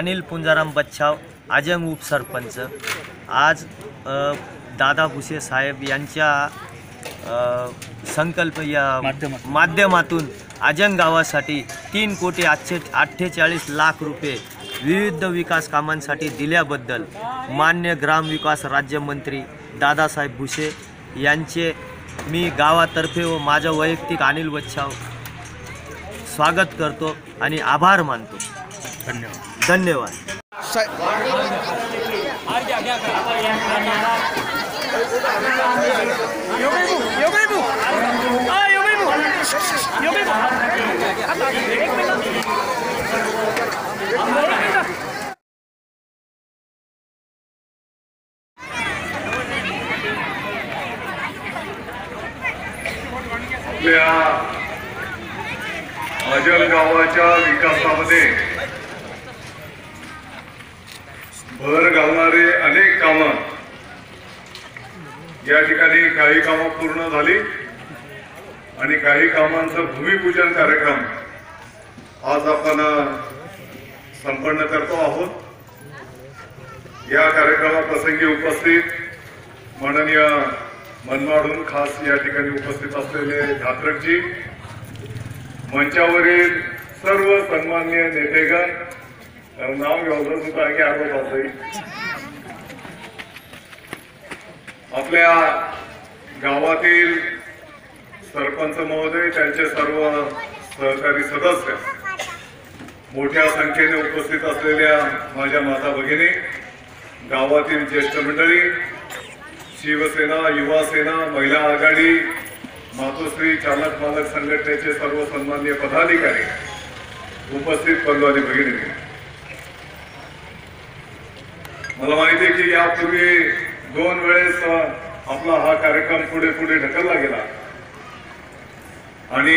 अनिल पुंजाराम बच्छाव आजंग उपसरपंच. आज दादा भुसे साहेब यांच्या संकल्प या माध्यमातून. आजंग गावासाठी तीन कोटी आठशे अठ्ठेचाळीस लाख रुपये विविध विकास कामांसाठी दिल्याबद्दल मान्य ग्रामविकास राज्यमंत्री दादासाहेब भुसे यांचे मी गावातर्फे व माझं वैयक्तिक अनिल बच्छाव स्वागत करतो आणि आभार मानतो. धन्यवाद. धन्यवाद. आपल्या अजल गावाच्या विकासामध्ये भर घालणारे अनेक कामं. या ठिकाणी काही कामं पूर्ण झाली आणि काही कामांचं भूमिपूजन कार्यक्रम आज आपण संपन्न करतो आहोत. या कार्यक्रमाप्रसंगी उपस्थित माननीय मनमाडून खास या ठिकाणी उपस्थित असलेले धात्रकजी मंचावरील सर्व सन्मान्य नेतेगण नाव घ्यावं सुद्धा की आरोप आपल्या गावातील सरपंच महोदय त्यांचे सर्व सहकारी सदस्य. मोठ्या संख्येने उपस्थित असलेल्या माझ्या माता भगिनी गावातील ज्येष्ठ मंडळी शिवसेना युवा सेना महिला आघाडी मातोश्री चालक मालक संघटनेचे सर्व सन्माननीय पदाधिकारी उपस्थित बंधू भगिनी. मला माहिती आहे की यापूर्वी दोन वेळेस आपला हा कार्यक्रम पुढे पुढे ढकलला गेला. आणि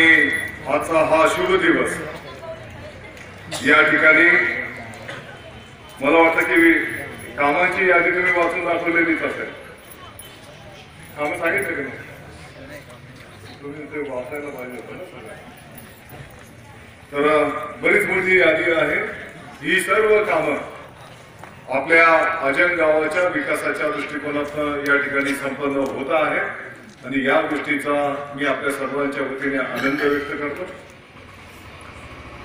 आजचा हा शुभ दिवस या ठिकाणी मला वाटतं की कामाची यादी तुम्ही वाचून दाखवलेलीच असेल. काम सांगितलं की तुम्ही ते वाचायला पाहिजे होतं तर बरीच मोठी यादी आहे. ही सर्व कामं आपल्या अजन गावाच्या विकासाच्या दृष्टिकोनातून या ठिकाणी संपन्न होत आहे. आणि या गोष्टीचा मी आपल्या सर्वांच्या वतीने आनंद व्यक्त करतो.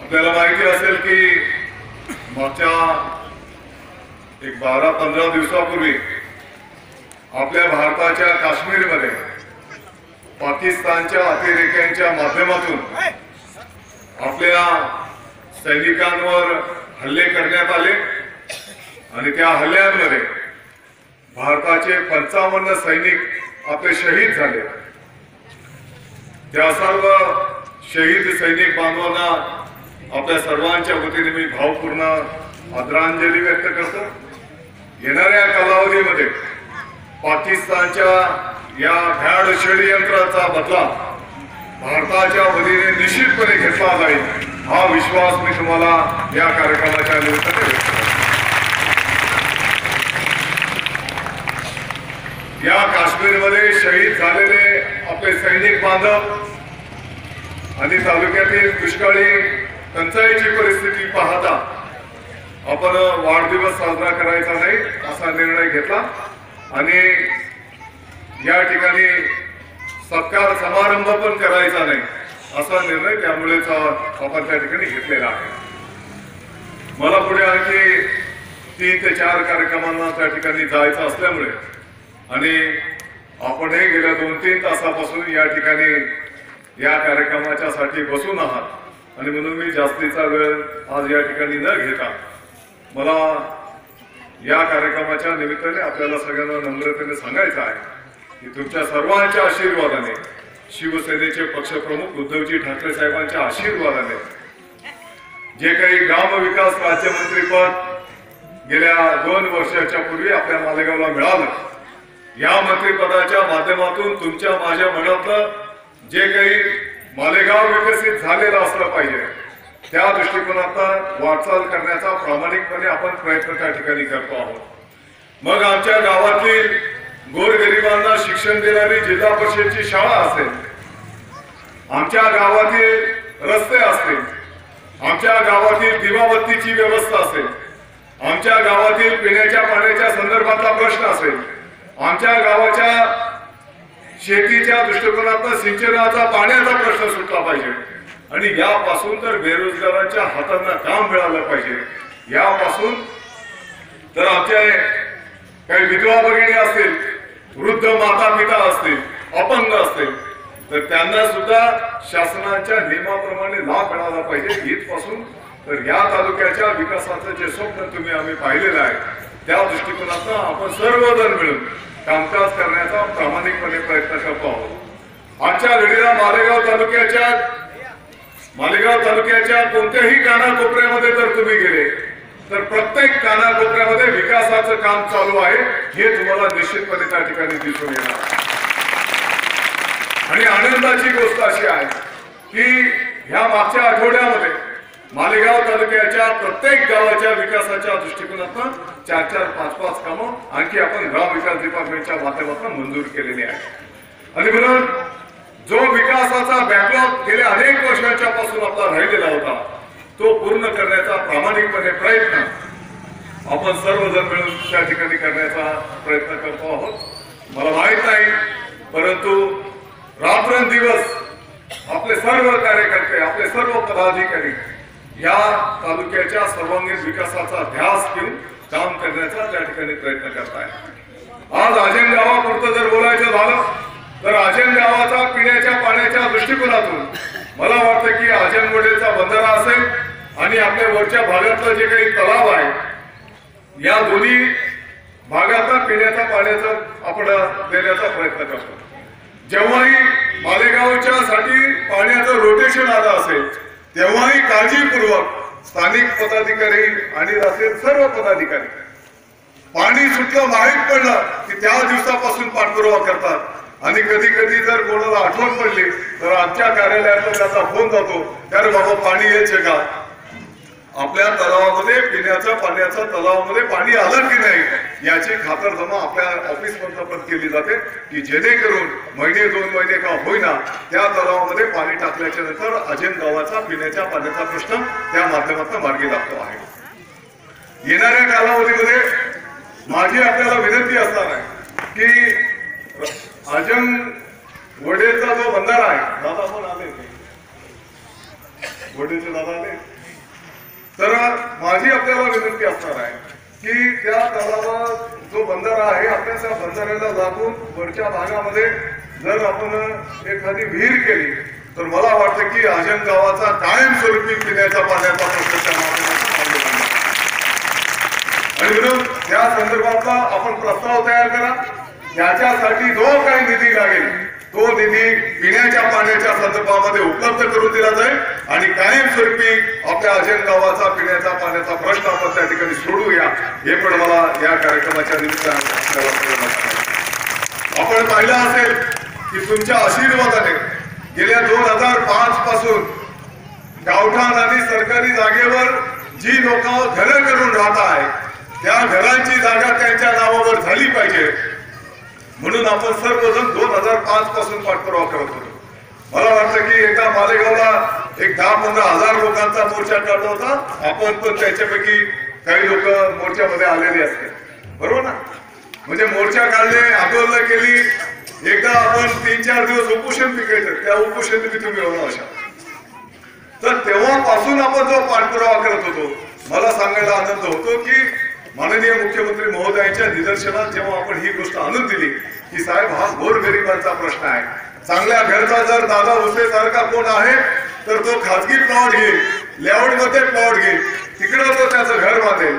आपल्याला माहिती असेल की मागच्या एक बारा पंधरा दिवसापूर्वी आपल्या भारताच्या काश्मीरमध्ये पाकिस्तानच्या अतिरेक्यांच्या माध्यमातून आपल्या सैनिकांवर हल्ले करण्यात आले. आणि त्या हल्ल्यांमध्ये भारताचे पंचावन्न सैनिक आपले शहीद झाले. त्या सर्व शहीद सैनिक बांधवांना आपल्या सर्वांच्या वतीने मी भावपूर्ण आदरांजली व्यक्त करतो. येणाऱ्या कालावधीमध्ये पाकिस्तानच्या या भ्याड षडयंत्राचा बदला भारताच्या वतीने निश्चितपणे घेतला जाईल हा विश्वास मी तुम्हाला या कार्यक्रमाच्या निमित्ताने व्यक्त करतो. या काश्मीरमध्ये शहीद झालेले आपले सैनिक बांधव आणि तालुक्यातील दुष्काळी टंचाईची परिस्थिती पाहता आपण वाढदिवस साजरा करायचा नाही असा निर्णय घेतला आणि या ठिकाणी सत्कार समारंभ पण करायचा नाही असा निर्णय त्यामुळेच आपण त्या ठिकाणी घेतलेला आहे. मला पुढे आणखी तीन ते चार कार्यक्रमांना त्या ठिकाणी जायचं असल्यामुळे आणि आपणही गेल्या दोन तीन तासापासून या ठिकाणी या कार्यक्रमाच्या साठी बसून आहात. आणि म्हणून मी जास्तीचा वेळ आज या ठिकाणी न घेता मला या कार्यक्रमाच्या निमित्ताने आपल्याला सगळ्यांना नम्रतेने सांगायचं आहे की तुमच्या सर्वांच्या आशीर्वादाने शिवसेनेचे पक्षप्रमुख उद्धवजी ठाकरे साहेबांच्या आशीर्वादाने जे काही ग्रामविकास राज्यमंत्रीपद गेल्या दोन वर्षाच्या पूर्वी आपल्या मालेगावला मिळालं या मंत्रिपदाच्या माध्यमातून तुमच्या माझ्या मनातलं जे काही मालेगाव विकसित झालेलं असलं पाहिजे त्या दृष्टिकोनातून वाटचाल करण्याचा प्रामाणिकपणे आपण प्रयत्न त्या ठिकाणी करतो आहोत. मग आमच्या गावातील गोरगरिबांना शिक्षण देणारी जिल्हा परिषदची शाळा असेल आमच्या गावातील रस्ते असतील आमच्या गावातील दिवाबत्तीची व्यवस्था असेल आमच्या गावातील पिण्याच्या पाण्याच्या संदर्भातला प्रश्न असेल आमच्या गावाच्या शेतीच्या दृष्टिकोनातून सिंचनाचा पाण्याचा प्रश्न सुटला पाहिजे. आणि यापासून तर बेरोजगारांच्या हातांना काम मिळालं पाहिजे. यापासून तर आमच्या काही विधवा भगिनी असतील वृद्ध माता पिता असतील अपंग असतील तर त्यांना सुद्धा शासनाच्या नियमाप्रमाणे लाभ मिळाला पाहिजे. इथपासून तर या तालुक्याच्या विकासाचं जे स्वप्न तुम्ही आम्ही पाहिलेलं आहे त्या दृष्टिकोनातून आपण सर्वजण मिळून कामकाज करण्याचा प्रामाणिकपणे प्रयत्न करतो आहोत. आजच्या घडीला मालेगाव तालुक्याच्या मालेगाव तालुक्याच्या कोणत्याही कानाकोपऱ्यामध्ये जर तुम्ही गेले तर प्रत्येक कानाकोपऱ्यामध्ये विकासाचं काम चालू आहे हे तुम्हाला निश्चितपणे त्या ठिकाणी दिसून येणार. आणि आनंदाची गोष्ट अशी आहे की ह्या मागच्या आठवड्यामध्ये मालेगाव तालुक्याच्या प्रत्येक गावाच्या विकासाच्या दृष्टिकोनातून चार चार पाच पाच कामं आणखी आपण ग्राम विकास डिपार्टमेंटच्या माध्यमातून मंजूर केलेली आहे आणि म्हणून जो विकासाचा बॅकलॉग गेल्या अनेक वर्षांच्या पासून आपला राहिलेला होता तो पूर्ण करण्याचा प्रामाणिकपणे प्रयत्न आपण सर्वजण मिळून त्या ठिकाणी करण्याचा प्रयत्न करतो आहोत. मला माहीत नाही परंतु रात्रंदिवस आपले सर्व कार्यकर्ते आपले सर्व पदाधिकारी या तालुक्याच्या सर्वांगीण विकासाचा ध्यास घेऊन काम करण्याचा त्या ठिकाणी प्रयत्न करताय. आज आजन गावापुरतं जर बोलायचं झालं तर आजन गावाचा पिण्याच्या पाण्याच्या दृष्टिकोनातून मला वाटतं की आजनवडेचा बंधारा असेल आणि आपल्या वरच्या भागातलं जे काही तलाव आहे या दोन्ही भागाचा पिण्याचा पाण्याचा आपण देण्याचा प्रयत्न करतो. जेव्हाही मालेगावच्या साठी पाण्याचं रोटेशन आलं असेल तेव्हाही काळजीपूर्वक स्थानिक पदाधिकारी आणि राष्ट्रीय सर्व पदाधिकारी पाणी सुटलं माहीत पडलं की त्या दिवसापासून पाठपुरावा करतात. आणि कधी कधी जर कोणाला आठवण पडली तर आमच्या कार्यालयातून त्याचा फोन जातो तर बाबा पाणी यायचे का? आपल्या तलावामध्ये पिण्याच्या पाण्याच्या तलावामध्ये पाणी आलं की नाही याची खातरजमा आपल्या ऑफिस मधनं पण केली जाते की जेणेकरून महिने दोन महिने का होईना त्या तलावामध्ये पाणी टाकल्याच्या नंतर अजिम गावाचा पिण्याच्या पाण्याचा प्रश्न त्या माध्यमातून मार्गी लागतो आहे. येणाऱ्या कालावधीमध्ये माझी आपल्याला विनंती असणार आहे की अजम वडेचा जो बंधारा आहे दादा पण आले? वडेचे दादा आले? तर माझी आपल्याला विनंती असणार आहे की त्या तलावा जो बंधारा आहे आपल्या त्या बंधाऱ्याला लागून वरच्या भागामध्ये जर आपण एखादी विहीर केली तर मला वाटतं की आजन गावाचा कायमस्वरूपी पिण्याच्या पाण्याचा प्रश्न आणि म्हणून त्या संदर्भातला आपण प्रस्ताव तयार करा. याच्यासाठी जो काही निधी लागेल तो निधी पिण्याच्या पाण्याच्या संदर्भामध्ये उपलब्ध करून दिला जाईल. आणि कायमस्वरूपी आपल्या अजय गावाचा पिण्याचा पाण्याचा प्रश्न आपण त्या ठिकाणी सोडूया. हे पण मला या कार्यक्रमाच्या निमित्तानं आपण पाहिलं असेल की तुमच्या आशीर्वादाने गेल्या दोन हजार पाच पासून गावठाण आणि सरकारी जागेवर जी लोक घरं करून राहत आहे त्या घरांची जागा त्यांच्या नावावर झाली पाहिजे. म्हणून आपण सर्वजण दोन हजार पाच पासून पाठपुरावा करत होतो. मला वाटतं की एका मालेगावला एक दहा पंधरा हजार लोकांचा मोर्चा काढला होता. आपण पण त्याच्यापैकी काही लोक मोर्चामध्ये आलेले असते. बरोबर ना? म्हणजे मोर्चा काढले आंदोलन केली एकदा आपण तीन चार दिवस उपोषण पिकायचं त्या उपोषण तुम्ही तुम्ही होणार अशा. तर तेव्हापासून आपण जो पाठपुरावा करत होतो मला सांगायला आनंद होतो की माननीय मुख्यमंत्री महोदयांच्या निदर्शनात जेव्हा आपण ही गोष्ट आणून दिली की साहेब हा गोरगरिबांचा प्रश्न आहे. चांगल्या घरचा जर दादा भुसे सारखा कोण आहे तर तो खाजगी प्लॉट घेईल लेआउटमध्ये प्लॉट घेईल. तिकडं तो त्याचं घर बांधेल.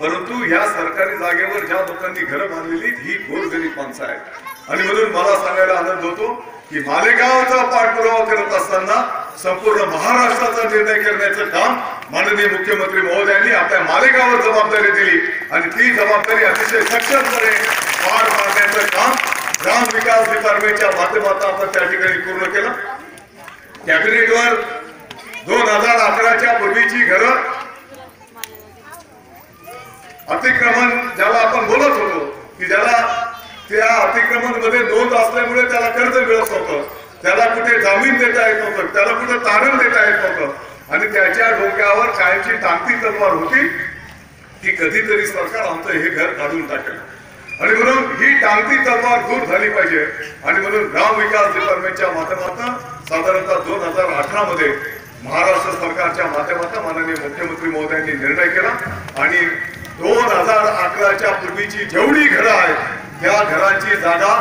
परंतु या सरकारी जागेवर ज्या लोकांनी घरं बांधलेली ही गोरगरीब माणसं आहेत. आणि म्हणून मला सांगायला आनंद होतो की मालेगावचा पाठपुरावा करत असताना संपूर्ण महाराष्ट्राचा निर्णय करण्याचं काम माननीय मुख्यमंत्री महोदयांनी आपल्या मालेगावर जबाबदारी दिली. आणि ती जबाबदारी अतिशय सक्षमपणे पार पाडण्याचं काम ग्राम विकास डिपार्टमेंटच्या माध्यमातून आपण त्या ठिकाणी पूर्ण केलं. कॅबिनेटवर दोन हजार अकराच्या पूर्वीची घरं अतिक्रमण ज्याला आपण बोलत होतो की ज्याला त्या अतिक्रमणमध्ये नोंद असल्यामुळे त्याला कर्ज मिळत नव्हतं. त्याला कुठे जामीन देता येत नव्हतं त्याला कुठे तारण देता येत नव्हतं. आणि त्याच्या डोक्यावर कायमची टांगती तलवार होती की कधीतरी सरकार आमचं हे घर काढून टाकेल. आणि म्हणून ही टांगती तलवार दूर झाली पाहिजे. आणि म्हणून ग्राम विकास डिपार्टमेंटच्या माध्यमातून साधारणतः दोन हजार अठरा मध्ये महाराष्ट्र सरकारच्या माध्यमातून माननीय मुख्यमंत्री महोदयांनी निर्णय केला. आणि दोन हजार अकराच्या पूर्वीची जेवढी घरं आहेत त्या घरांची जागा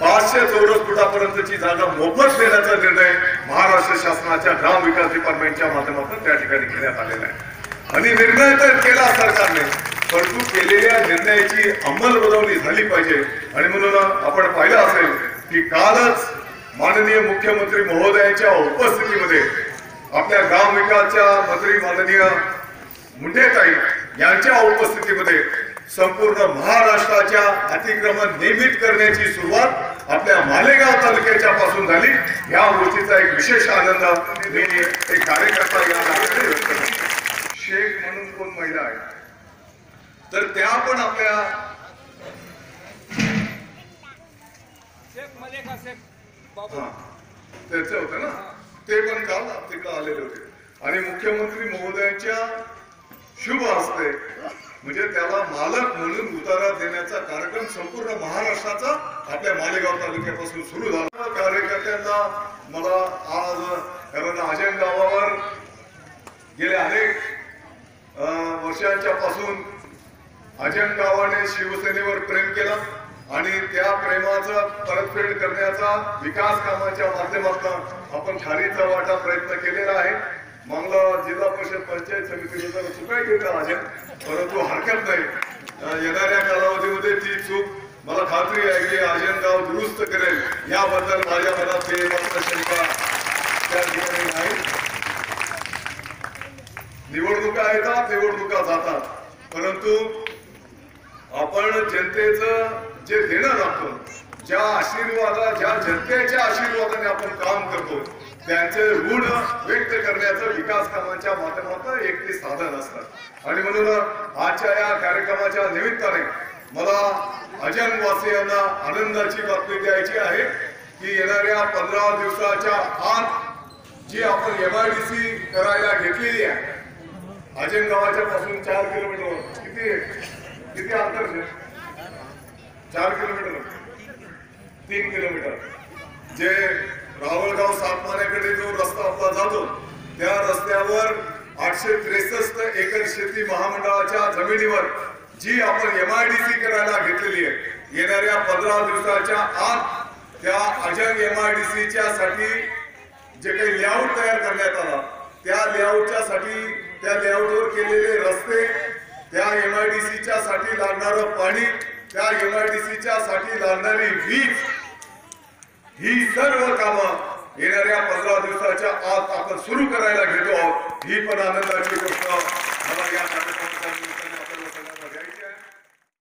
पाचशे चौरस फुटापर्यंतची जागा मोफत देण्याचा निर्णय महाराष्ट्र शासनाच्या ग्राम विकास डिपार्टमेंटच्या माध्यमातून त्या ठिकाणी घेण्यात आलेला आहे. आणि निर्णय तर केला सरकारने. परंतु केलेल्या निर्णयाची अंमलबजावणी झाली पाहिजे. आणि म्हणून आपण पाहिलं असेल की कालच माननीय मुख्यमंत्री महोदयांच्या उपस्थितीमध्ये आपल्या ग्राम विकासच्या मंत्री माननीय मुंडेताई यांच्या उपस्थितीमध्ये संपूर्ण महाराष्ट्राच्या अतिक्रमण नियमित करण्याची सुरुवात आपल्या मालेगाव तालुक्याच्या पासून झाली. या गोष्टीचा एक विशेष आनंद मी एक कार्यकर्ता या शेख म्हणून कोण महिला आहे? तर त्या पण आपल्या. त्याचं होतं ना? ते पण काल तिकडे आलेले होते. आणि मुख्यमंत्री महोदयांच्या शुभ हस्ते म्हणजे त्याला मालक म्हणून उतारा देण्याचा कार्यक्रम संपूर्ण महाराष्ट्राचा आपल्या मालेगाव तालुक्यापासून सुरू झाला. कार्यकर्त्यांना मला आज कारण आजन गावावर गेले अनेक वर्षांच्या पासून अजन गावाने शिवसेनेवर प्रेम केलं आणि त्या प्रेमाचा परतफेड करण्याचा विकास कामाच्या माध्यमातून आपण खारीचा वाटा प्रयत्न केलेला आहे. मंगला जिल्हा परिषद पंचायत समितीनुसार चुकाही घेतला अजन परंतु हरकत नाही. येणाऱ्या कालावधीमध्ये ती चूक मला खात्री आहे की अजन गाव दुरुस्त करेल. याबद्दल माझ्या मनात काही शंका त्या ठिकाणी नाही. निवडणुका येतात निवडणुका जातात. परंतु आपण जनतेचं जे देणं लागतो ज्या आशीर्वादा ज्या जनतेच्या आशीर्वादाने आपण काम करतो त्यांचे ऋण व्यक्त करण्याचं विकास कामांच्या माध्यमातून एक ते साधन असतं आणि म्हणून आजच्या या कार्यक्रमाच्या निमित्ताने मला अजनवासियांना आनंदाची बातमी द्यायची आहे की येणाऱ्या पंधरा दिवसाच्या आत जी आपण एम आय डी सी करायला घेतलेली आहे अजन गावाच्या पासून चार किलोमीटर किती किती अंतर आहे? चार किलोमीटर तीन किलोमीटर जे रावळगाव सातमाऱ्याकडे जो रस्ता आपला जातो त्या रस्त्यावर आठशे त्रेसष्ट एकर शेती महामंडळाच्या जमिनीवर जी आपण एमआयडीसी करायला घेतलेली आहे येणाऱ्या पंधरा दिवसाच्या आत त्या अजन एमआयडीसीच्या साठी जे काही लेआउट तयार करण्यात आला त्या लेआउटच्या साठी त्या लेआउटवर केलेले रस्ते त्या एमआयडीसीच्या साठी लागणारं पाणी त्या एम आयडीसीच्या साठी लागणारी वीज ही सर्व कामं येणाऱ्या पंधरा दिवसाच्या आत आपण सुरू करायला घेतो आहोत. ही पण आनंदाची गोष्ट. मला या कार्यक्रमाच्या